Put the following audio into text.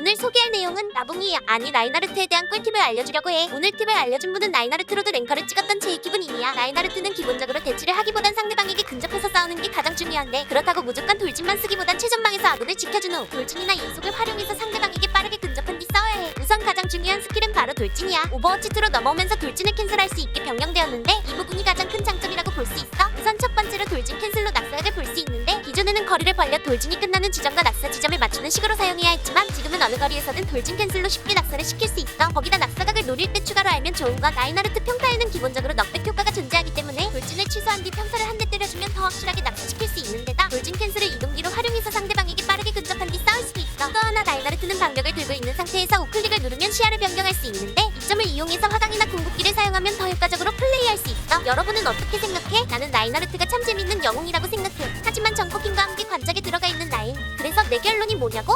오늘 소개할 내용은 나붕이 아니 라이나르트에 대한 꿀팁을 알려주려고 해. 오늘 팁을 알려준 분은 라이나르트로도 랭커를 찍었던 제이키분이야. 라이나르트는 기본적으로 대치를 하기보단 상대방에게 근접해서 싸우는 게 가장 중요한데 그렇다고 무조건 돌진만 쓰기보단 최전방에서 아군을 지켜준 후 돌진이나 이속을 활용해서 상대방에게 빠르게 근접한 뒤 싸워야 해. 우선 가장 중요한 스킬은 바로 돌진이야. 오버워치 2로 넘어오면서 돌진을 캔슬할 수 있게 변경되었는데 이 부분이 가장 큰 장점이라고 볼 수 있어. 우선 첫 번째로 돌진 캔슬로 낙사각을 볼수 있는데 기존에는 거리를 벌려 돌진이 끝나는 지점과 낙사 지점을 맞 추는 식으로 사용해야 했지만 지금은 어느 거리에서든 돌진 캔슬로 쉽게 낙사를 시킬 수 있어. 거기다 낙사각을 노릴 때 추가로 알면 좋은 건 라이나르트 평타에는 기본적으로 넉백 효과가 존재하기 때문에 돌진을 취소한 뒤 평타를 한 대 때려주면 더 확실하게 낙사시킬 수 있는 데다 돌진 캔슬을 이동기로 활용해서 상대방에게 빠르게 근접한 뒤 싸울 수도 있어. 또 하나 라이나르트는 방벽을 들고 있는 상태에서 우클릭을 누르면 시야를 변경할 수 있는데 이 점을 이용해서 화강이나 궁극기를 사용하면 더 효과적으로 플레이할 수 있어. 여러분은 어떻게 생각해? 나는 라이나르트가 참 재밌는 영웅이라고 생각해. 하지만 정코킹과 함께 내 결론이 뭐냐고?